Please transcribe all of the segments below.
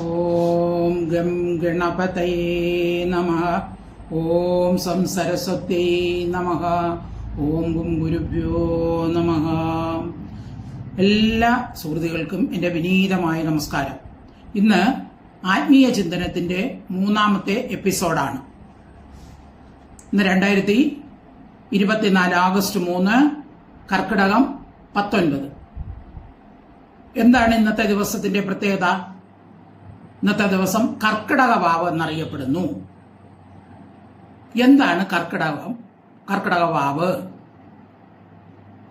ഓം gum ഗണപതയേ നമ ഓം some സരസ്വത്യൈ നമ ഓം ഗും ഗുരുഭ്യോ നമ എല്ലാ സുഹൃത്തുക്കൾക്കും എന്റെ വിനീതമായ നമസ്കാരം. ഇന്ന് ആത്മീയ ചിന്തനത്തിന്റെ മൂന്നാമത്തെ എപ്പിസോഡാണ്. ഇന്ന് രണ്ടായിരത്തി ഇരുപത്തിനാല് ആഗസ്റ്റ് മൂന്ന് കർക്കിടകം പത്തൊൻപത്. എന്താണ് ഇന്നത്തെ ദിവസത്തിന്റെ പ്രത്യേകത? ഇന്നത്തെ ദിവസം കർക്കിടക വാവ് എന്നറിയപ്പെടുന്നു. എന്താണ് കർക്കിടകം? കർക്കിടക വാവ്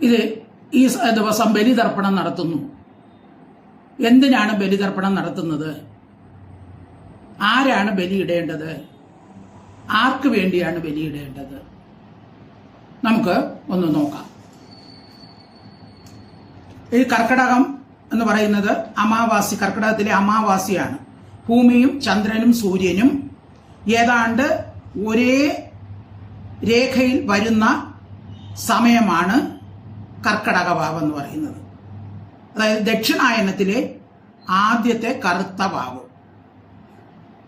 ഇത് ഈ ദിവസം ബലിതർപ്പണം നടത്തുന്നു. എന്തിനാണ് ബലിതർപ്പണം നടത്തുന്നത്? ആരാണ് ബലിയിടേണ്ടത്? ആർക്ക് വേണ്ടിയാണ് ബലിയിടേണ്ടത്? നമുക്ക് ഒന്ന് നോക്കാം. ഈ കർക്കിടകം എന്ന് പറയുന്നത് അമാവാസി കർക്കിടകത്തിലെ അമാവാസിയാണ്. ഭൂമിയും ചന്ദ്രനും സൂര്യനും. ഏതാണ്ട് ഒരേ രേഖയിൽ വരുന്ന സമയമാണ് കർക്കടക ഭാവം എന്ന് പറയുന്നത്. അതായത് ദക്ഷിണായനത്തിലെ ആദ്യത്തെ കറുത്ത ഭാവം.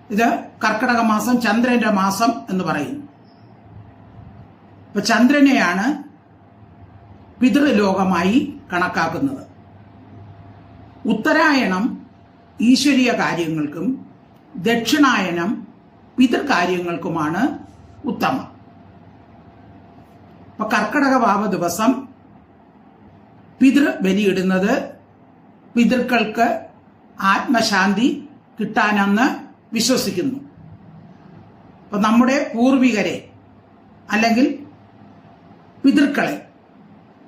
ഇത് കർക്കടക മാസം ചന്ദ്രന്റെ മാസം എന്ന് പറയും. ഇപ്പൊ ചന്ദ്രനെയാണ് പിതൃലോകമായി കണക്കാക്കുന്നത്. ഉത്തരായണം ഈശ്വരീയ കാര്യങ്ങൾക്കും ദക്ഷിണായനം പിതൃകാര്യങ്ങൾക്കുമാണ് ഉത്തമം. അപ്പൊ കർക്കടക ഭാവ ദിവസം പിതൃ ബലിയിടുന്നത് പിതൃക്കൾക്ക് ആത്മശാന്തി കിട്ടാനെന്ന് വിശ്വസിക്കുന്നു. അപ്പൊ നമ്മുടെ പൂർവികരെ അല്ലെങ്കിൽ പിതൃക്കളെ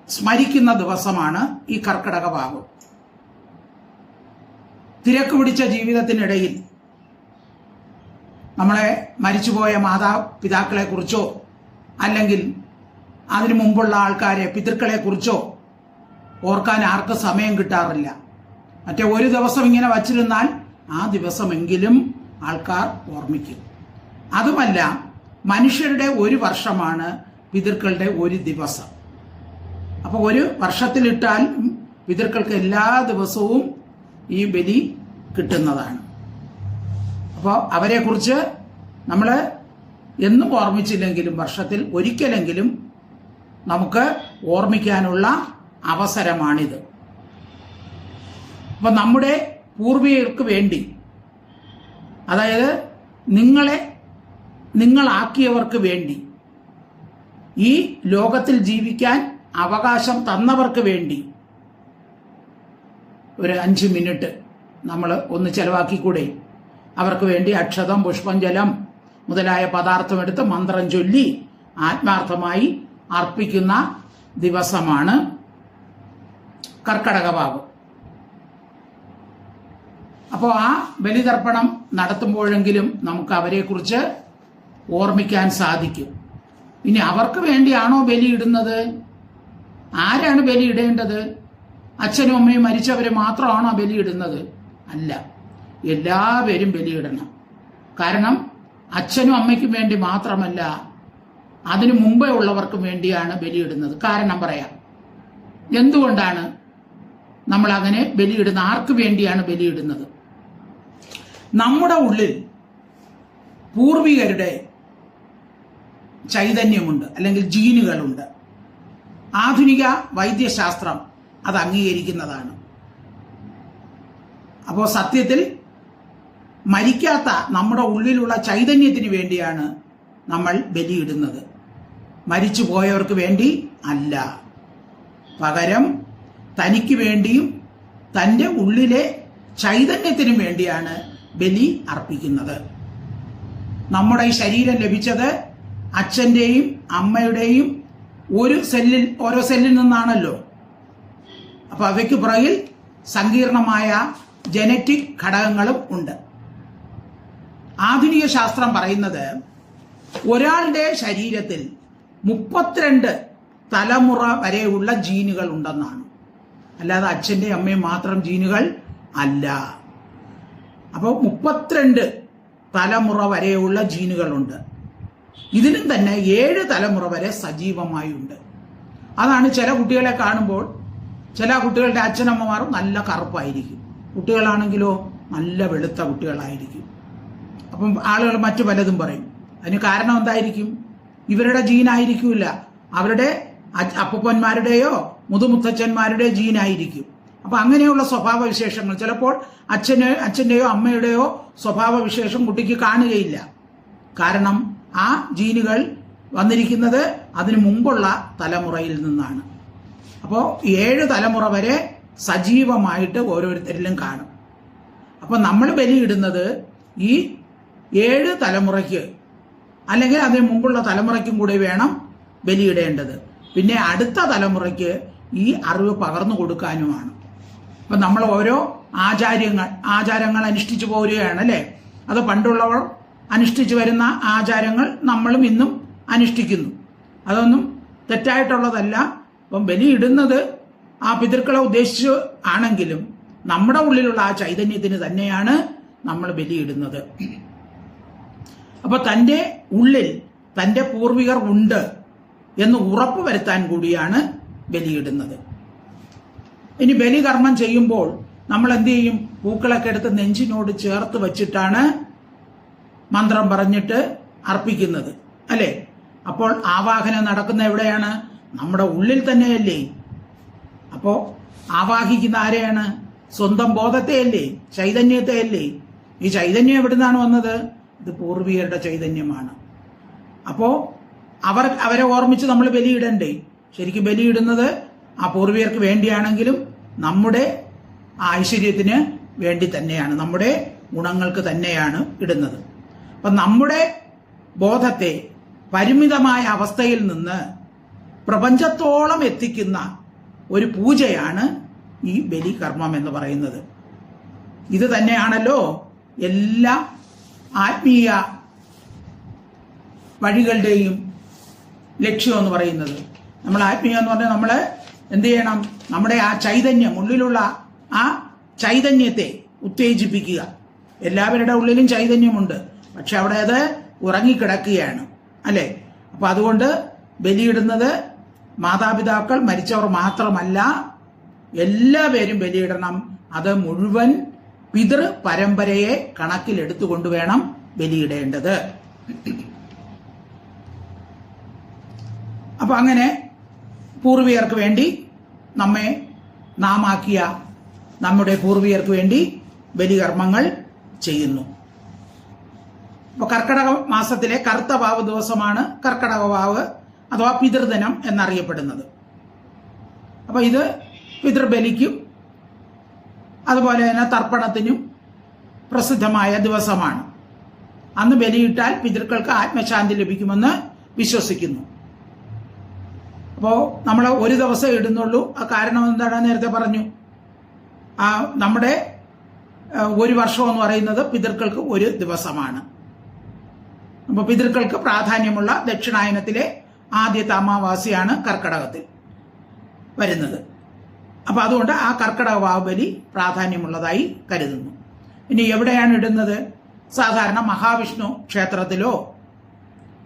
സ്മരിക്കുന്ന ദിവസമാണ് ഈ കർക്കിടക വാവ് തിരക്ക് പിടിച്ച ജീവിതത്തിനിടയിൽ നമ്മളെ മരിച്ചുപോയ മാതാപിതാക്കളെ കുറിച്ചോ അല്ലെങ്കിൽ അതിനു മുമ്പുള്ള ആൾക്കാരെ പിതൃക്കളെ കുറിച്ചോ ഓർക്കാൻ ആർക്കും സമയം കിട്ടാറില്ല. മറ്റേ ഒരു ദിവസം ഇങ്ങനെ വച്ചിരുന്നാൽ ആ ദിവസമെങ്കിലും ആൾക്കാർ ഓർമ്മിക്കും. അതുമല്ല മനുഷ്യരുടെ ഒരു വർഷമാണ് പിതൃക്കളുടെ ഒരു ദിവസം. അപ്പോൾ ഒരു വർഷത്തിലിട്ടാൽ പിതൃക്കൾക്ക് എല്ലാ ദിവസവും ഈ ബലി കിട്ടുന്നതാണ്. അപ്പോൾ അവരെക്കുറിച്ച് നമ്മൾ എന്നും ഓർമ്മിച്ചില്ലെങ്കിലും വർഷത്തിൽ ഒരിക്കലെങ്കിലും നമുക്ക് ഓർമ്മിക്കാനുള്ള അവസരമാണിത്. അപ്പം നമ്മുടെ പൂർവികർക്ക് വേണ്ടി അതായത് നിങ്ങളെ നിങ്ങളാക്കിയവർക്ക് വേണ്ടി ഈ ലോകത്തിൽ ജീവിക്കാൻ അവകാശം തന്നവർക്ക് വേണ്ടി ഒരു അഞ്ച് മിനിറ്റ് നമ്മൾ ഒന്ന് ചെലവാക്കിക്കൂടെ? അവർക്ക് വേണ്ടി അക്ഷതം പുഷ്പം ജലം മുതലായ പദാർത്ഥം എടുത്ത് മന്ത്രം ചൊല്ലി ആത്മാർത്ഥമായി അർപ്പിക്കുന്ന ദിവസമാണ് കർക്കടക കർക്കടകവാവ് അപ്പോൾ ആ ബലിതർപ്പണം നടത്തുമ്പോഴെങ്കിലും നമുക്ക് അവരെക്കുറിച്ച് ഓർമ്മിക്കാൻ സാധിക്കും. ഇനി അവർക്ക് വേണ്ടിയാണോ ബലിയിടുന്നത് ആരാണ് ബലിയിടേണ്ടത് അച്ഛനും അമ്മയും മരിച്ചവരെ മാത്രമാണോ ബലിയിടുന്നത് അല്ല എല്ലാവരും ബലിയിടണം കാരണം അച്ഛനും അമ്മയ്ക്കും വേണ്ടി മാത്രമല്ല അതിനു മുമ്പേ ഉള്ളവർക്കും വേണ്ടിയാണ് ബലിയിടുന്നത് കാരണം പറയാം എന്തുകൊണ്ടാണ് നമ്മൾ അങ്ങനെ ബലിയിടുന്ന ആർക്ക് വേണ്ടിയാണ് ബലിയിടുന്നത് നമ്മുടെ ഉള്ളിൽ പൂർവികരുടെ ചൈതന്യമുണ്ട് അല്ലെങ്കിൽ ജീനുകളുണ്ട്. ആധുനിക വൈദ്യശാസ്ത്രം അത് അംഗീകരിക്കുന്നതാണ്. അപ്പോൾ സത്യത്തിൽ മരിക്കാത്ത നമ്മുടെ ഉള്ളിലുള്ള ചൈതന്യത്തിന് വേണ്ടിയാണ് നമ്മൾ ബലിയിടുന്നത്. മരിച്ചു പോയവർക്ക് വേണ്ടി അല്ല. പകരം തനിക്ക് വേണ്ടിയും തന്റെ ഉള്ളിലെ ചൈതന്യത്തിനും വേണ്ടിയാണ് ബലി അർപ്പിക്കുന്നത്. നമ്മുടെ ഈ ശരീരം ലഭിച്ചത് അച്ഛന്റെയും അമ്മയുടെയും ഒരു സെല്ലിൽ ഓരോ സെല്ലിൽ നിന്നാണല്ലോ. അപ്പൊ അവയ്ക്ക് പുറകിൽ സങ്കീർണമായ ജനറ്റിക് ഘടകങ്ങളും ഉണ്ട്. ആധുനിക ശാസ്ത്രം പറയുന്നത് ഒരാളുടെ ശരീരത്തിൽ മുപ്പത്തിരണ്ട് തലമുറ വരെയുള്ള ജീനുകൾ ഉണ്ടെന്നാണ്. അല്ലാതെ അച്ഛന്റെയും അമ്മയും മാത്രം ജീനുകൾ അല്ല. അപ്പോൾ മുപ്പത്തിരണ്ട് തലമുറ വരെയുള്ള ജീനുകളുണ്ട്. ഇതിനും തന്നെ ഏഴ് തലമുറ വരെ സജീവമായുണ്ട്. അതാണ് ചില കുട്ടികളെ കാണുമ്പോൾ ചില കുട്ടികളുടെ അച്ഛനമ്മമാർ നല്ല കറുപ്പായിരിക്കും. കുട്ടികളാണെങ്കിലോ നല്ല വെളുത്ത കുട്ടികളായിരിക്കും. അപ്പം ആളുകൾ മറ്റു പലതും പറയും. അതിന് കാരണം എന്തായിരിക്കും? ഇവരുടെ ജീനായിരിക്കില്ല അവരുടെ അപ്പപ്പന്മാരുടെയോ അപ്പൂപ്പന്മാരുടെയോ മുതുമുത്തച്ഛന്മാരുടെ ജീനായിരിക്കും അപ്പൊ അങ്ങനെയുള്ള സ്വഭാവ വിശേഷങ്ങൾ ചിലപ്പോൾ അച്ഛനെ അച്ഛന്റെയോ അമ്മയുടെയോ സ്വഭാവ വിശേഷം കുട്ടിക്ക് കാണുകയില്ല. കാരണം ആ ജീനുകൾ വന്നിരിക്കുന്നത് അതിനു മുമ്പുള്ള തലമുറയിൽ നിന്നാണ്. അപ്പോൾ ഏഴ് തലമുറ വരെ സജീവമായിട്ട് ഓരോരുത്തരിലും കാണും. അപ്പോൾ നമ്മൾ ബലിയിടുന്നത് ഈ ഏഴ് തലമുറയ്ക്ക് അല്ലെങ്കിൽ അതിന് മുമ്പുള്ള തലമുറയ്ക്കും കൂടി വേണം ബലിയിടേണ്ടത്. പിന്നെ അടുത്ത തലമുറയ്ക്ക് ഈ അറിവ് പകർന്നു കൊടുക്കാനുമാണ്. അപ്പൊ നമ്മൾ ഓരോ ആചാര്യങ്ങൾ ആചാരങ്ങൾ അനുഷ്ഠിച്ചു പോരുകയാണ് അല്ലേ? അത് പണ്ടുള്ളവർ അനുഷ്ഠിച്ചു വരുന്ന ആചാരങ്ങൾ നമ്മളും ഇന്നും അനുഷ്ഠിക്കുന്നു. അതൊന്നും തെറ്റായിട്ടുള്ളതല്ല. അപ്പം ബലിയിടുന്നത് ആ പിതൃക്കളെ ഉദ്ദേശിച്ച് ആണെങ്കിലും നമ്മുടെ ഉള്ളിലുള്ള ആ ചൈതന്യത്തിന് തന്നെയാണ് നമ്മൾ ബലിയിടുന്നത് അപ്പൊ തന്റെ ഉള്ളിൽ തന്റെ പൂർവികർ ഉണ്ട് എന്ന് ഉറപ്പ് വരുത്താൻ കൂടിയാണ് ബലിയിടുന്നത് ഇനി ബലികർമ്മം ചെയ്യുമ്പോൾ നമ്മൾ എന്ത് ചെയ്യും? പൂക്കളൊക്കെ എടുത്ത് നെഞ്ചിനോട് ചേർത്ത് വച്ചിട്ടാണ് മന്ത്രം പറഞ്ഞിട്ട് അർപ്പിക്കുന്നത്. അല്ലേ? അപ്പോൾ ആവാഹനം നടക്കുന്ന എവിടെയാണ്? നമ്മുടെ ഉള്ളിൽ തന്നെയല്ലേ? അപ്പോ ആവാഹിക്കുന്ന ആരെയാണ്? സ്വന്തം ബോധത്തെയല്ലേ? ചൈതന്യത്തെയല്ലേ? ഈ ചൈതന്യം എവിടുന്നാണ് വന്നത്? ഇത് പൂർവികരുടെ ചൈതന്യമാണ്. അപ്പോ അവർ അവരെ ഓർമ്മിച്ച് നമ്മൾ ബലിയിടണ്ടേ? ശരിക്കും ബലിയിടുന്നത് ആ പൂർവികർക്ക് വേണ്ടിയാണെങ്കിലും നമ്മുടെ ഐശ്വര്യത്തിന് വേണ്ടി തന്നെയാണ്. നമ്മുടെ ഗുണങ്ങൾക്ക് തന്നെയാണ് ഇടുന്നത്. അപ്പൊ നമ്മുടെ ബോധത്തെ പരിമിതമായ അവസ്ഥയിൽ നിന്ന് പ്രപഞ്ചത്തോളം എത്തിക്കുന്ന ഒരു പൂജയാണ് ഈ ബലികർമ്മം എന്ന് പറയുന്നത്. ഇത് തന്നെയാണല്ലോ എല്ലാ ആത്മീയ വഴികളുടെയും ലക്ഷ്യം എന്ന് പറയുന്നത്. നമ്മൾ ആത്മീയം എന്ന് പറഞ്ഞാൽ നമ്മൾ എന്ത് ചെയ്യണം? നമ്മുടെ ആ ചൈതന്യം ഉള്ളിലുള്ള ആ ചൈതന്യത്തെ ഉത്തേജിപ്പിക്കുക. എല്ലാവരുടെ ഉള്ളിലും ചൈതന്യമുണ്ട്. പക്ഷെ അവിടെ അത് ഉറങ്ങിക്കിടക്കുകയാണ്. അല്ലേ? അപ്പൊ അതുകൊണ്ട് ബലിയിടുന്നത് മാതാപിതാക്കൾ മരിച്ചവർ മാത്രമല്ല എല്ലാവരും ബലിയിടണം. അത് മുഴുവൻ പിതൃ പരമ്പരയെ കണക്കിലെടുത്തുകൊണ്ട് വേണം ബലിയിടേണ്ടത്. അപ്പൊ അങ്ങനെ പൂർവികർക്ക് വേണ്ടി നമ്മെ നാമാക്കിയ നമ്മുടെ പൂർവികർക്ക് വേണ്ടി ബലികർമ്മങ്ങൾ ചെയ്യുന്നു. അപ്പൊ കർക്കടക മാസത്തിലെ കറുത്ത വാവ് ദിവസമാണ് കർക്കടക വാവ്. അഥവാ പിതൃദിനം എന്നറിയപ്പെടുന്നത്. അപ്പോൾ ഇത് പിതൃബലിക്കും അതുപോലെ തന്നെ തർപ്പണത്തിനും പ്രസിദ്ധമായ ദിവസമാണ്. അന്ന് ബലിയിട്ടാൽ പിതൃക്കൾക്ക് ആത്മശാന്തി ലഭിക്കുമെന്ന് വിശ്വസിക്കുന്നു. അപ്പോൾ നമ്മൾ ഒരു ദിവസം ഇടുന്നുള്ളൂ. ആ കാരണം എന്താണ്? നേരത്തെ പറഞ്ഞു. ആ നമ്മുടെ ഒരു വർഷം എന്ന് പറയുന്നത് പിതൃക്കൾക്ക് ഒരു ദിവസമാണ്. അപ്പോൾ പിതൃക്കൾക്ക് പ്രാധാന്യമുള്ള ദക്ഷിണായനത്തിലെ ആദ്യത്തെ അമാവാസിയാണ് കർക്കിടകത്തിൽ വരുന്നത്. അപ്പൊ അതുകൊണ്ട് ആ കർക്കിടക വാവുബലി പ്രാധാന്യമുള്ളതായി കരുതുന്നു. ഇനി എവിടെയാണ് ഇടുന്നത്? സാധാരണ മഹാവിഷ്ണു ക്ഷേത്രത്തിലോ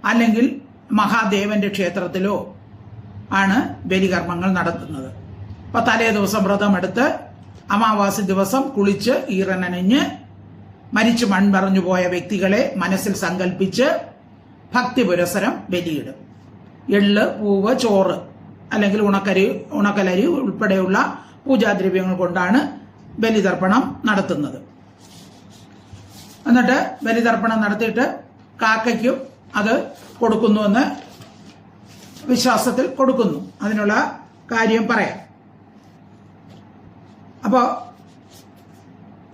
അല്ലെങ്കിൽ മഹാദേവന്റെ ക്ഷേത്രത്തിലോ ആണ് ബലികർമ്മങ്ങൾ നടത്തുന്നത്. അപ്പൊ തലേ ദിവസം വ്രതമെടുത്ത് അമാവാസി ദിവസം കുളിച്ച് ഈറനണിഞ്ഞ് മരിച്ചു മൺപറഞ്ഞു പോയ വ്യക്തികളെ മനസ്സിൽ സങ്കല്പിച്ച് ഭക്തി പുരസരം ബലിയിടും. എള്ള് പൂവ് ചോറ് അല്ലെങ്കിൽ ഉണക്കരി ഉണക്കലരി ഉൾപ്പെടെയുള്ള പൂജാദ്രവ്യങ്ങൾ കൊണ്ടാണ് ബലിതർപ്പണം നടത്തുന്നത്. എന്നിട്ട് ബലിതർപ്പണം നടത്തിയിട്ട് കാക്കയ്ക്കും അത് കൊടുക്കുന്നുവെന്ന് വിശ്വാസത്തിൽ കൊടുക്കുന്നു. അതിനുള്ള കാര്യം പറയാം. അപ്പോൾ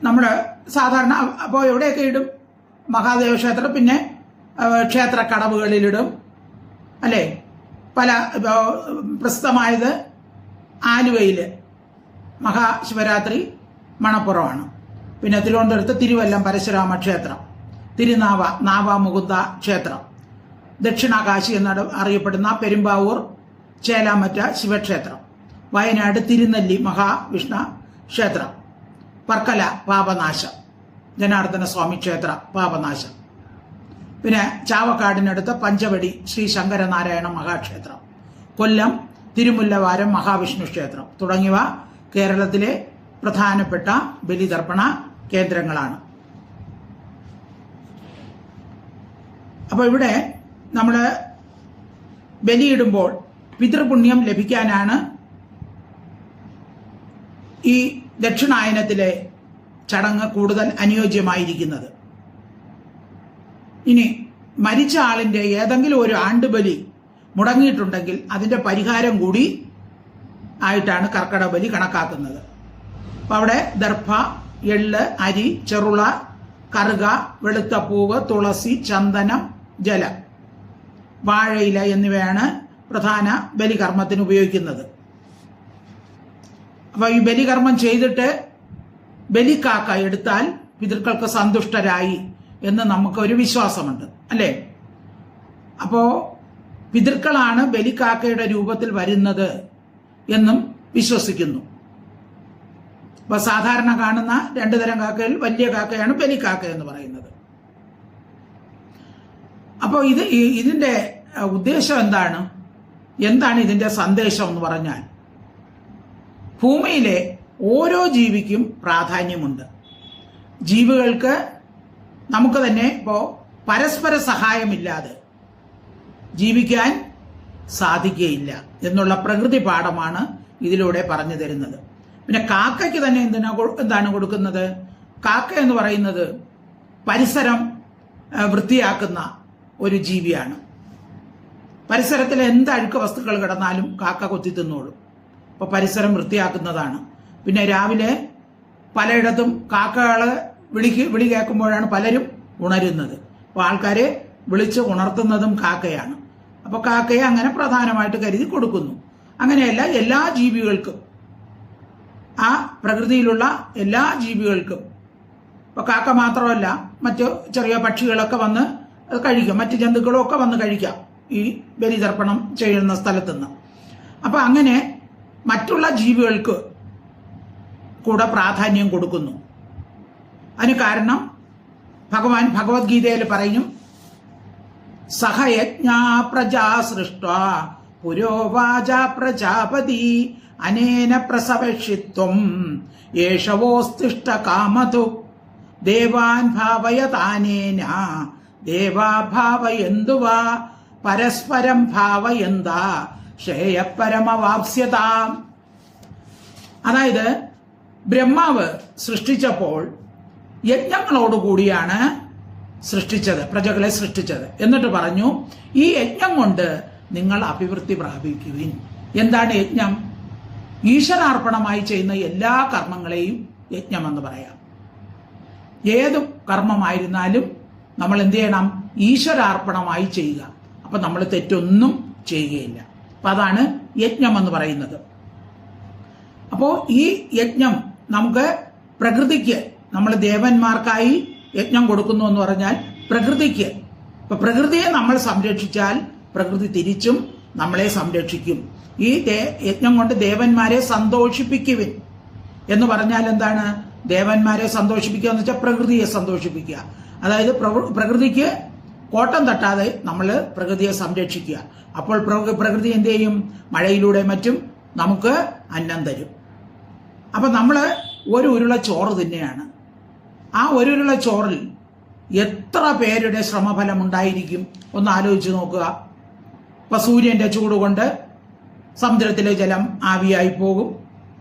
നമ്മൾ സാധാരണ അപ്പോൾ എവിടെയൊക്കെ ഇടും? മഹാദേവ ക്ഷേത്രം പിന്നെ ക്ഷേത്ര കടവുകളിലിടും. അല്ലേ? പല പ്രസിദ്ധമായത് ആലുവയിൽ മഹാശിവരാത്രി മണപ്പുറമാണ്. പിന്നെ തിരുവനന്തപുരത്ത് തിരുവല്ലം പരശുരാമ ക്ഷേത്രം തിരുനാവ നാവാമുകുന്ദ ക്ഷേത്രം ദക്ഷിണകാശി എന്ന് അറിയപ്പെടുന്ന പെരുമ്പാവൂർ ചേലാമറ്റ ശിവക്ഷേത്രം വയനാട് തിരുനെല്ലി മഹാവിഷ്ണു ക്ഷേത്രം വർക്കല പാപനാശം ജനാർദ്ദന സ്വാമി ക്ഷേത്ര പാപനാശം. പിന്നെ ചാവക്കാടിനടുത്ത് പഞ്ചവടി ശ്രീ ശങ്കരനാരായണ മഹാക്ഷേത്രം. കൊല്ലം തിരുമുല്ലവാരം മഹാവിഷ്ണു ക്ഷേത്രം തുടങ്ങിയവ കേരളത്തിലെ പ്രധാനപ്പെട്ട ബലിതർപ്പണ കേന്ദ്രങ്ങളാണ്. അപ്പോൾ ഇവിടെ നമ്മൾ ബലിയിടുമ്പോൾ പിതൃപുണ്യം ലഭിക്കാനാണ് ഈ ദക്ഷിണായനത്തിലെ ചടങ്ങ് കൂടുതൽ അനുയോജ്യമായിരിക്കുന്നത്. ഇനി മരിച്ച ആളിന്റെ ഏതെങ്കിലും ഒരു ആണ്ടുബലി മുടങ്ങിയിട്ടുണ്ടെങ്കിൽ അതിന്റെ പരിഹാരം കൂടി ആയിട്ടാണ് കർക്കട ബലി കണക്കാക്കുന്നത്. അപ്പൊ അവിടെ ദർഭ എള്ള് അരി ചെറുള കറുക വെളുത്ത പൂവ് തുളസി ചന്ദനം ജലം വാഴയില എന്നിവയാണ് പ്രധാന ബലികർമ്മത്തിന് ഉപയോഗിക്കുന്നത്. അപ്പൊ ഈ ബലികർമ്മം ചെയ്തിട്ട് ബലിക്കാക്ക എടുത്താൽ പിതൃക്കൾക്ക് സന്തുഷ്ടരായി. എന്ന് നമുക്കൊരു വിശ്വാസമുണ്ട് അല്ലേ? അപ്പോ പിതൃക്കളാണ് ബലിക്കാക്കയുടെ രൂപത്തിൽ വരുന്നത് എന്നും വിശ്വസിക്കുന്നു. അപ്പൊ സാധാരണ കാണുന്ന രണ്ടു തരം കാക്കയിൽ വലിയ കാക്കയാണ് ബലിക്കാക്ക എന്ന് പറയുന്നത്. അപ്പോ ഇത് ഇതിന്റെ ഉദ്ദേശം എന്താണ്? എന്താണ് ഇതിന്റെ സന്ദേശം എന്ന് പറഞ്ഞാൽ ഭൂമിയിലെ ഓരോ ജീവിക്കും പ്രാധാന്യമുണ്ട്. ജീവികൾക്ക് നമുക്ക് തന്നെ ഇപ്പോൾ പരസ്പര സഹായമില്ലാതെ ജീവിക്കാൻ സാധിക്കുകയില്ല എന്നുള്ള പ്രകൃതി പാഠമാണ് ഇതിലൂടെ പറഞ്ഞു തരുന്നത്. പിന്നെ കാക്കയ്ക്ക് തന്നെ എന്തിനാ എന്താണ് കൊടുക്കുന്നത്? കാക്ക എന്ന് പറയുന്നത് പരിസരം വൃത്തിയാക്കുന്ന ഒരു ജീവിയാണ്. പരിസരത്തിൽ എന്ത് അഴുക്ക് വസ്തുക്കൾ കിടന്നാലും കാക്ക കൊത്തി തിന്നോളും. അപ്പോൾ പരിസരം വൃത്തിയാക്കുന്നതാണ്. പിന്നെ രാവിലെ പലയിടത്തും കാക്കകളെ വിളിക്ക് വിളി കേൾക്കുമ്പോഴാണ് പലരും ഉണരുന്നത്. അപ്പോൾ ആൾക്കാരെ വിളിച്ച് ഉണർത്തുന്നതും കാക്കയാണ്. അപ്പോൾ കാക്കയെ അങ്ങനെ പ്രധാനമായിട്ട് കരുതി കൊടുക്കുന്നു. അങ്ങനെയല്ല എല്ലാ ജീവികൾക്കും ആ പ്രകൃതിയിലുള്ള എല്ലാ ജീവികൾക്കും ഇപ്പൊ കാക്ക മാത്രമല്ല മറ്റു ചെറിയ പക്ഷികളൊക്കെ വന്ന് കഴിക്കും കഴിക്കാം. മറ്റു ജന്തുക്കളും ഒക്കെ വന്ന് കഴിക്കാം ഈ ബലിതർപ്പണം ചെയ്യുന്ന സ്ഥലത്തുനിന്ന്. അപ്പോൾ അങ്ങനെ മറ്റുള്ള ജീവികൾക്ക് കൂടെ പ്രാധാന്യം കൊടുക്കുന്നു. അതിന് കാരണം ഭഗവാൻ ഭഗവത്ഗീതയിൽ പറയും സഹയജ്ഞാ പ്രജാ സൃഷ്ട പുരോവാച പ്രജാപതി അനേന പ്രസവക്ഷിത്വം യേശവോസ്തിഷ്ട കാമതു ദേവാൻ ഭാവയതാനേന ദേവാ ഭാവയന്തുവാ പരസ്പരം ഭാവയന്ത ശ്രേയപരമവാപ്സ്യതാം അതായത് ബ്രഹ്മാവ് സൃഷ്ടിച്ചപ്പോൾ യജ്ഞങ്ങളോടുകൂടിയാണ് സൃഷ്ടിച്ചത് പ്രജകളെ സൃഷ്ടിച്ചത്. എന്നിട്ട് പറഞ്ഞു ഈ യജ്ഞം കൊണ്ട് നിങ്ങൾ അഭിവൃദ്ധി പ്രാപിക്കുവിൻ. എന്താണ് യജ്ഞം? ഈശ്വരാർപ്പണമായി ചെയ്യുന്ന എല്ലാ കർമ്മങ്ങളെയും യജ്ഞം എന്ന് പറയാം. ഏത് കർമ്മമായിരുന്നാലും നമ്മൾ എന്ത് ചെയ്യണം? ഈശ്വരാർപ്പണമായി ചെയ്യുക. അപ്പൊ നമ്മൾ തെറ്റൊന്നും ചെയ്യുകയില്ല. അപ്പൊ അതാണ് യജ്ഞം എന്ന് പറയുന്നത്. അപ്പോൾ ഈ യജ്ഞം നമുക്ക് പ്രകൃതിക്ക് നമ്മൾ ദേവന്മാർക്കായി യജ്ഞം കൊടുക്കുന്നു എന്ന് പറഞ്ഞാൽ പ്രകൃതിക്ക്. ഇപ്പൊ പ്രകൃതിയെ നമ്മൾ സംരക്ഷിച്ചാൽ പ്രകൃതി തിരിച്ചും നമ്മളെ സംരക്ഷിക്കും. ഈ യജ്ഞം കൊണ്ട് ദേവന്മാരെ സന്തോഷിപ്പിക്കുവിൻ. എന്ന് പറഞ്ഞാൽ എന്താണ്? ദേവന്മാരെ സന്തോഷിപ്പിക്കുക എന്ന് വെച്ചാൽ പ്രകൃതിയെ സന്തോഷിപ്പിക്കുക. അതായത് പ്രകൃതിക്ക് കോട്ടം തട്ടാതെ നമ്മൾ പ്രകൃതിയെ സംരക്ഷിക്കുക. അപ്പോൾ പ്രകൃതി എന്ത് ചെയ്യും? മഴയിലൂടെ മറ്റും നമുക്ക് അന്നം തരും. അപ്പൊ നമ്മൾ ഒരു ഉരുള ചോറ് തന്നെയാണ് ആ ഒരു ഉരുള ചോറിൽ എത്ര പേരുടെ ശ്രമഫലം ഉണ്ടായിരിക്കും? ഒന്ന് ആലോചിച്ച് നോക്കുക. ഇപ്പൊ സൂര്യന്റെ ചൂട് കൊണ്ട് സമുദ്രത്തിലെ ജലം ആവിയായി പോകും.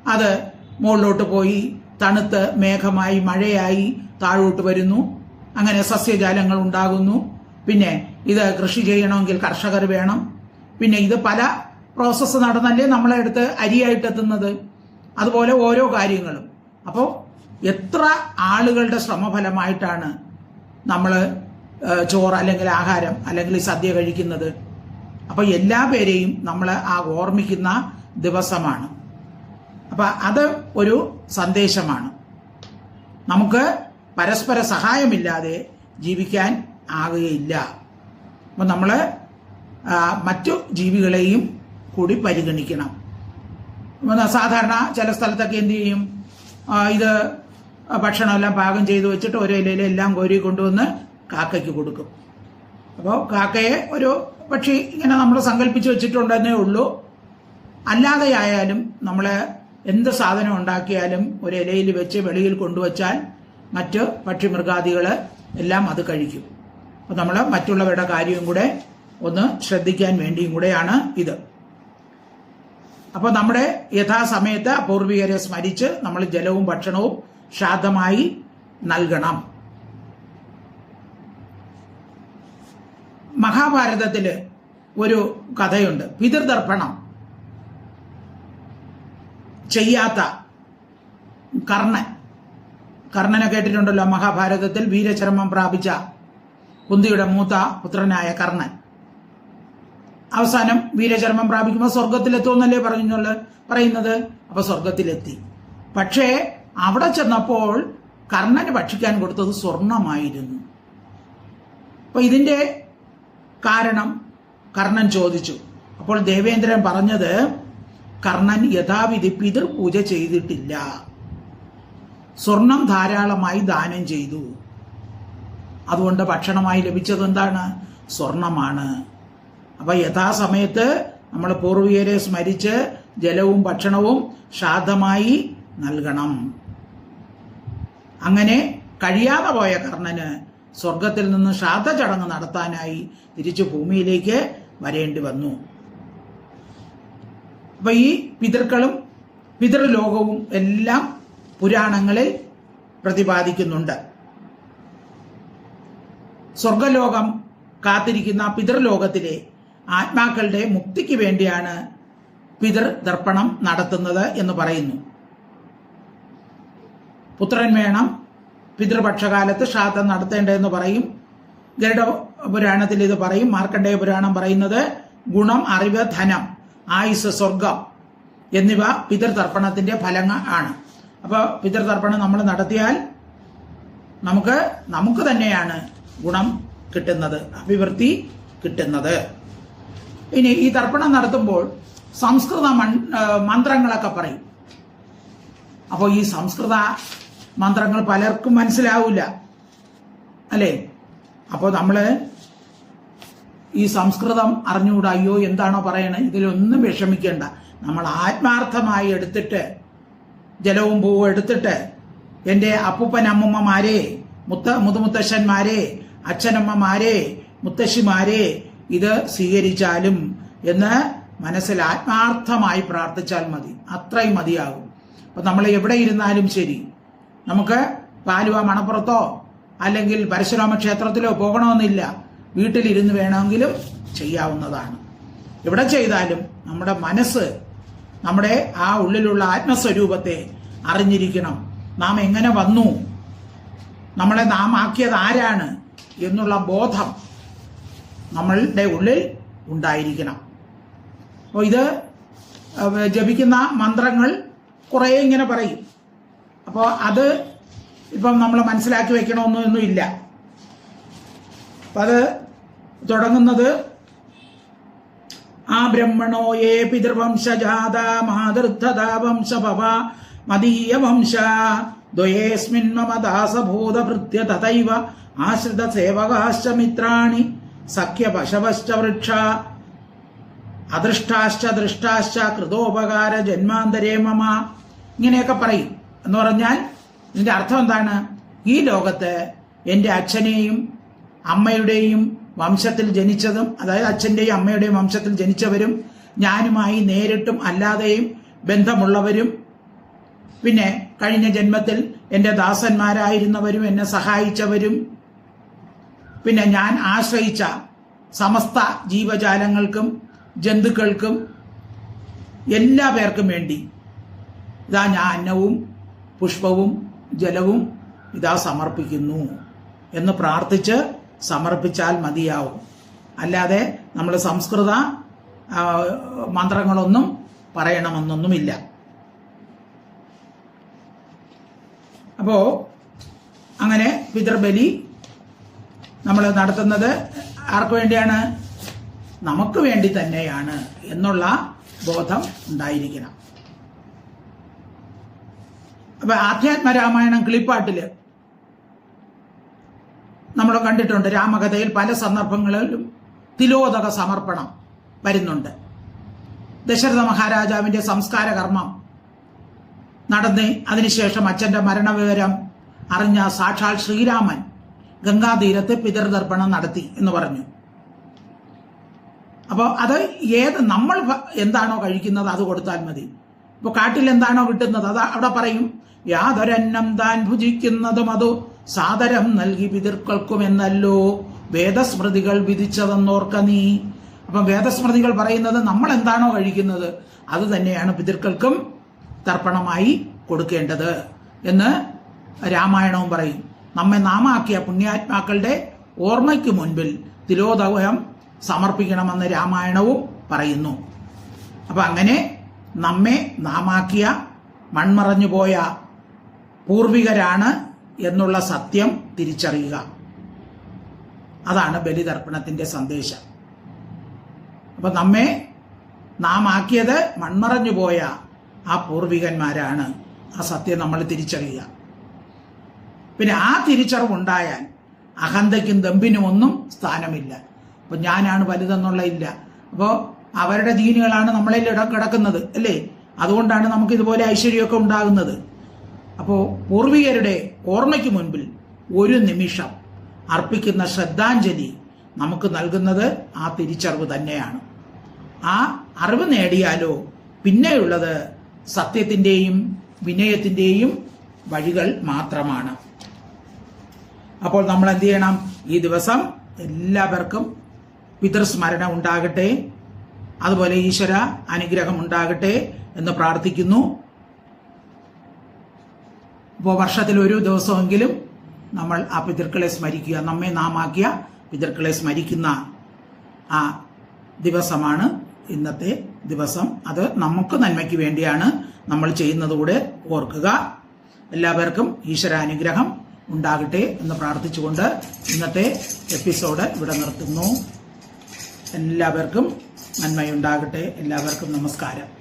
അത് മുകളിലോട്ട് പോയി തണുത്ത് മേഘമായി മഴയായി താഴോട്ട് വരുന്നു. അങ്ങനെ സസ്യജാലങ്ങൾ ഉണ്ടാകുന്നു. പിന്നെ ഇത് കൃഷി ചെയ്യണമെങ്കിൽ കർഷകർ വേണം. പിന്നെ ഇത് പല പ്രോസസ്സ് നടന്നല്ലേ നമ്മളെ അടുത്ത് അരിയായിട്ട് എത്തുന്നത് അതുപോലെ ഓരോ കാര്യങ്ങളും. അപ്പോൾ എത്ര ആളുകളുടെ ശ്രമഫലമായിട്ടാണ് നമ്മൾ ചോറ് അല്ലെങ്കിൽ ആഹാരം അല്ലെങ്കിൽ സദ്യ കഴിക്കുന്നത്? അപ്പൊ എല്ലാ പേരെയും നമ്മൾ ആ ഓർമ്മിക്കുന്ന ദിവസമാണ്. അപ്പൊ അത് ഒരു സന്ദേശമാണ്. നമുക്ക് പരസ്പര സഹായമില്ലാതെ ജീവിക്കാൻ ആകുകയില്ല. അപ്പൊ നമ്മൾ മറ്റു ജീവികളെയും കൂടി പരിഗണിക്കണം. സാധാരണ ചില സ്ഥലത്തൊക്കെ എന്ത് ചെയ്യും? ഇത് ഭക്ഷണമെല്ലാം പാകം ചെയ്ത് വെച്ചിട്ട് ഒരു ഇലയിൽ എല്ലാം കോരി കൊണ്ടുവന്ന് കാക്കയ്ക്ക് കൊടുക്കും. അപ്പോൾ കാക്കയെ ഒരു പക്ഷി ഇങ്ങനെ നമ്മൾ സങ്കല്പിച്ച് വെച്ചിട്ടുണ്ടെന്നേ ഉള്ളൂ. അല്ലാതെ ആയാലും നമ്മൾ എന്ത് സാധനം ഉണ്ടാക്കിയാലും ഒരു ഇലയിൽ വെച്ച് വെളിയിൽ കൊണ്ടുവച്ചാൽ മറ്റ് പക്ഷിമൃഗാദികൾ എല്ലാം അത് കഴിക്കും. അപ്പോൾ നമ്മൾ മറ്റുള്ളവരുടെ കാര്യവും കൂടെ ഒന്ന് ശ്രദ്ധിക്കാൻ വേണ്ടിയും കൂടെയാണ് ഇത്. അപ്പോൾ നമ്മുടെ യഥാസമയത്ത് പൂർവികരെ സ്മരിച്ച് നമ്മൾ ജലവും ഭക്ഷണവും ശ്രാദ്ധമായി നൽകണം. മഹാഭാരതത്തിൽ ഒരു കഥയുണ്ട്. പിതൃതർപ്പണം ചെയ്യാത്ത കർണൻ. കർണനെ കേട്ടിട്ടുണ്ടല്ലോ മഹാഭാരതത്തിൽ വീരചരമം പ്രാപിച്ച കുന്തിയുടെ മൂത്ത പുത്രനായ കർണൻ. അവസാനം വീരചരമം പ്രാപിക്കുമ്പോൾ സ്വർഗത്തിലെത്തുമെന്നല്ലേ പറഞ്ഞുള്ള പറയുന്നത്? അപ്പൊ സ്വർഗത്തിലെത്തി പക്ഷേ അവിടെ ചെന്നപ്പോൾ കർണന് ഭക്ഷിക്കാൻ കൊടുത്തത് സ്വർണമായിരുന്നു. അപ്പൊ ഇതിന്റെ കാരണം കർണൻ ചോദിച്ചു. അപ്പോൾ ദേവേന്ദ്രൻ പറഞ്ഞത് കർണൻ യഥാവിധി പിതൃപൂജ ചെയ്തിട്ടില്ല. സ്വർണം ധാരാളമായി ദാനം ചെയ്തു. അതുകൊണ്ട് ഭക്ഷണമായി ലഭിച്ചത് എന്താണ്? സ്വർണമാണ്. അപ്പൊ യഥാസമയത്ത് നമ്മൾ പൂർവികരെ സ്മരിച്ച് ജലവും ഭക്ഷണവും ശ്രാദ്ധമായി നൽകണം. അങ്ങനെ കഴിയാതെ പോയ കർണന് സ്വർഗത്തിൽ നിന്ന് ശ്രാദ്ധ ചടങ്ങ് നടത്താനായി തിരിച്ചു ഭൂമിയിലേക്ക് വരേണ്ടി വന്നു. അപ്പൊ ഈ പിതൃക്കളും പിതൃലോകവും എല്ലാം പുരാണങ്ങളിൽ പ്രതിപാദിക്കുന്നുണ്ട്. സ്വർഗലോകം കാത്തിരിക്കുന്ന പിതൃലോകത്തിലെ ആത്മാക്കളുടെ മുക്തിക്ക് വേണ്ടിയാണ് പിതൃ ദർപ്പണം നടത്തുന്നത് എന്ന് പറയുന്നു. പുത്രൻ വേണം. പിതൃപക്ഷകാലത്ത് ശ്രാദ്ധം നടത്തേണ്ടതെന്ന് പറയും. ഗരുഡ പുരാണത്തിൽ ഇത് പറയും. മാർക്കണ്ഡേയ പുരാണം പറയുന്നത് ഗുണം അറിവ് ധനം ആയുസ് സ്വർഗം എന്നിവ പിതൃതർപ്പണത്തിന്റെ ഫലങ്ങൾ ആണ്. അപ്പോൾ പിതൃതർപ്പണം നമ്മൾ നടത്തിയാൽ നമുക്ക് നമുക്ക് തന്നെയാണ് ഗുണം കിട്ടുന്നത് അഭിവൃദ്ധി കിട്ടുന്നത്. ഇനി ഈ തർപ്പണം നടത്തുമ്പോൾ സംസ്കൃത മന്ത്രങ്ങളൊക്കെ പറയും. അപ്പോൾ ഈ സംസ്കൃത മന്ത്രങ്ങൾ പലർക്കും മനസ്സിലാവില്ല അല്ലേ? അപ്പോൾ നമ്മൾ ഈ സംസ്കൃതം അറിഞ്ഞുകൂടാ? അയ്യോ എന്താണോ പറയണേ? ഇതിലൊന്നും വിഷമിക്കേണ്ട. നമ്മൾ ആത്മാർത്ഥമായി എടുത്തിട്ട് ജലവും പൂവും എടുത്തിട്ട് എന്റെ അപ്പൂപ്പൻ അമ്മൂമ്മമാരെ മുത്ത മുതുമുത്തശ്ശന്മാരെ അച്ഛനമ്മമാരെ മുത്തശ്ശിമാരെ ഇത് സ്വീകരിച്ചാലും എന്ന് മനസ്സിൽ ആത്മാർത്ഥമായി പ്രാർത്ഥിച്ചാൽ മതി. അത്രയും മതിയാകും. അപ്പൊ നമ്മൾ എവിടെ ഇരുന്നാലും ശരി. നമുക്ക് പാലുവ മണപ്പുറത്തോ അല്ലെങ്കിൽ പരശുരാമ ക്ഷേത്രത്തിലോ പോകണമെന്നില്ല. വീട്ടിലിരുന്ന് വേണമെങ്കിലും ചെയ്യാവുന്നതാണ്. എവിടെ ചെയ്താലും നമ്മുടെ മനസ്സ് നമ്മുടെ ആ ഉള്ളിലുള്ള ആത്മസ്വരൂപത്തെ അറിഞ്ഞിരിക്കണം. നാം എങ്ങനെ വന്നു? നമ്മളെ നാം ആക്കിയത് ആരാണ് എന്നുള്ള ബോധം നമ്മളുടെ ഉള്ളിൽ ഉണ്ടായിരിക്കണം. അപ്പോൾ ഇത് ജപിക്കുന്ന മന്ത്രങ്ങൾ കുറേ ഇങ്ങനെ പറയും. അപ്പോൾ അത് ഇപ്പം നമ്മൾ മനസ്സിലാക്കി വെക്കണമെന്നൊന്നും ഇല്ല. അത് തുടങ്ങുന്നത് ആ ബ്രഹ്മണോ യേ പിതൃവംശജാത മാതൃദ്ധതാ വംശഭവ മദീയ വംശ. ദ്വയേസ്മിൻ മമ ദാസഭൂതഭൃത്യ തഥൈവ ആശ്രിത സേവകാശ്ച മിത്രാണി സഖ്യ പശവശ്ച വൃക്ഷ. അദൃഷ്ടാശ്ച ദൃഷ്ടാശ്ച കൃതോപകാര ജന്മാന്തരേ മമ. ഇങ്ങനെയൊക്കെ പറയും. എന്ന് പറഞ്ഞാൽ ഇതിന്റെ അർത്ഥം എന്താണ്? ഈ ലോകത്ത് എന്റെ അച്ഛനെയും അമ്മയുടെയും വംശത്തിൽ ജനിച്ചതും അതായത് അച്ഛന്റെയും അമ്മയുടെയും വംശത്തിൽ ജനിച്ചവരും ഞാനുമായി നേരിട്ടും അല്ലാതെയും ബന്ധമുള്ളവരും പിന്നെ കഴിഞ്ഞ ജന്മത്തിൽ എന്റെ ദാസന്മാരായിരുന്നവരും എന്നെ സഹായിച്ചവരും പിന്നെ ഞാൻ ആശ്രയിച്ച സമസ്ത ജീവജാലങ്ങൾക്കും ജന്തുക്കൾക്കും എല്ലാ പേർക്കും വേണ്ടി ഇതാ ഞാൻ അന്നവും പുഷ്പവും ജലവും ഇതാ സമർപ്പിക്കുന്നു എന്ന് പ്രാർത്ഥിച്ച് സമർപ്പിച്ചാൽ മതിയാവും. അല്ലാതെ നമ്മൾ സംസ്കൃത മന്ത്രങ്ങളൊന്നും പറയണമെന്നൊന്നുമില്ല. അപ്പോൾ അങ്ങനെ പിതൃബലി നമ്മൾ നടത്തുന്നത് ആർക്കു വേണ്ടിയാണ്? നമുക്ക് വേണ്ടി തന്നെയാണ് എന്നുള്ള ബോധം ഉണ്ടായിരിക്കണം. അപ്പൊ ആധ്യാത്മ രാമായണം കിളിപ്പാട്ടിൽ നമ്മൾ കണ്ടിട്ടുണ്ട്. രാമകഥയിൽ പല സന്ദർഭങ്ങളിലും തിലോദക സമർപ്പണം വരുന്നുണ്ട്. ദശരഥ മഹാരാജാവിന്റെ സംസ്കാര കർമ്മം നടന്ന് അതിനുശേഷം അച്ഛന്റെ മരണവിവരം അറിഞ്ഞ സാക്ഷാൽ ശ്രീരാമൻ ഗംഗാതീരത്ത് പിതൃതർപ്പണം നടത്തി എന്ന് പറഞ്ഞു. അപ്പോൾ അത് ഏത് നമ്മൾ എന്താണോ കഴിക്കുന്നത് അത് കൊടുത്താൽ മതി. ഇപ്പോൾ കാട്ടിൽ എന്താണോ കിട്ടുന്നത്? അത് അവിടെ പറയും യാതൊരന്നം താൻ ഭുജിക്കുന്നതും അത് സാദരം നൽകി പിതൃക്കൾക്കുമെന്നല്ലോ. വേദസ്മൃതികൾ വിധിച്ചതെന്നോർക്ക നീ. അപ്പം വേദസ്മൃതികൾ പറയുന്നത് നമ്മൾ എന്താണോ കഴിക്കുന്നത് അത് തന്നെയാണ് പിതൃക്കൾക്കും തർപ്പണമായി കൊടുക്കേണ്ടത് എന്ന് രാമായണവും പറയും. നമ്മെ നാമാക്കിയ പുണ്യാത്മാക്കളുടെ ഓർമ്മയ്ക്ക് മുൻപിൽ തിലോദയം സമർപ്പിക്കണമെന്ന് രാമായണവും പറയുന്നു. അപ്പൊ അങ്ങനെ നമ്മെ നാമാക്കിയ മൺമറഞ്ഞുപോയ പൂർവികരാണ് എന്നുള്ള സത്യം തിരിച്ചറിയുക. അതാണ് ബലിതർപ്പണത്തിന്റെ സന്ദേശം. അപ്പൊ നമ്മെ നാം ആക്കിയത് മൺമറഞ്ഞു പോയ ആ പൂർവികന്മാരാണ്. ആ സത്യം നമ്മൾ തിരിച്ചറിയുക. പിന്നെ ആ തിരിച്ചറിവുണ്ടായാൽ അഹന്തയ്ക്കും ദമ്പിനും ഒന്നും സ്ഥാനമില്ല. അപ്പൊ ഞാനാണ് വലുതെന്നുള്ള ഇല്ല. അപ്പോൾ അവരുടെ ജീനുകളാണ് നമ്മളിൽ കിടക്കുന്നത് അല്ലേ? അതുകൊണ്ടാണ് നമുക്ക് ഇതുപോലെ ഐശ്വര്യമൊക്കെ ഉണ്ടാകുന്നത്. അപ്പോൾ പൂർവികരുടെ ഓർമ്മയ്ക്ക് മുൻപിൽ ഒരു നിമിഷം അർപ്പിക്കുന്ന ശ്രദ്ധാഞ്ജലി നമുക്ക് നൽകുന്നത് ആ തിരിച്ചറിവ് തന്നെയാണ്. ആ അറിവ് നേടിയാലോ പിന്നെയുള്ളത് സത്യത്തിന്റെയും വിനയത്തിന്റെയും വഴികൾ മാത്രമാണ്. അപ്പോൾ നമ്മൾ എന്ത് ചെയ്യണം? ഈ ദിവസം എല്ലാവർക്കും പിതൃസ്മരണ ഉണ്ടാകട്ടെ. അതുപോലെ ഈശ്വര അനുഗ്രഹം ഉണ്ടാകട്ടെ എന്ന് പ്രാർത്ഥിക്കുന്നു. ഇപ്പോൾ വർഷത്തിൽ ഒരു ദിവസമെങ്കിലും നമ്മൾ ആ പിതൃക്കളെ സ്മരിക്കുക. നമ്മെ നാമാക്കിയ പിതൃക്കളെ സ്മരിക്കുന്ന ആ ദിവസമാണ് ഇന്നത്തെ ദിവസം. അത് നമുക്ക് നന്മയ്ക്ക് വേണ്ടിയാണ് നമ്മൾ ചെയ്യുന്നതുകൂടെ ഓർക്കുക. എല്ലാവർക്കും ഈശ്വരാനുഗ്രഹം ഉണ്ടാകട്ടെ എന്ന് പ്രാർത്ഥിച്ചുകൊണ്ട് ഇന്നത്തെ എപ്പിസോഡ് ഇവിടെ നിർത്തുന്നു. എല്ലാവർക്കും നന്മയുണ്ടാകട്ടെ. എല്ലാവർക്കും നമസ്കാരം.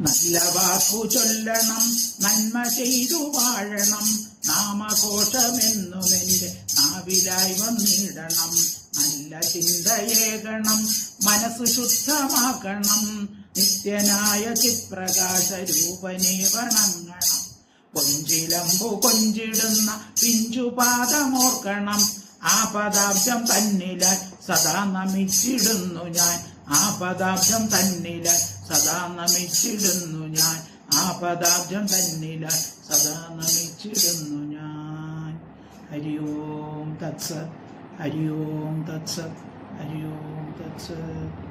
നല്ല വാക്കു ചൊല്ലണം നന്മ ചെയ്തു വാഴണം നാമഘോഷമെന്നുമെന്റെ നാവിലായി വന്നിടണം. നല്ല ചിന്തയേകണം മനസ്സ് ശുദ്ധമാക്കണം നിത്യനായ ചിപ്രകാശ രൂപനെ വണങ്ങണം. കൊഞ്ചിലമ്പു കൊഞ്ചിടുന്ന പിഞ്ചുപാദമോർക്കണം. ആ പദാബ്ദം തന്നില സദാ നമിച്ചിടുന്നു ഞാൻ. ആ പദാബ്ജം തന്നില സദാ നമിച്ചിടുന്നു ഞാൻ. ആ പദാബ്ജം തന്നില സദാ നമിച്ചിടുന്നു ഞാൻ. ഹരി ഓം തത്സ ഹരി ഓം തത്സ ഹരി ഓം തത്സത്.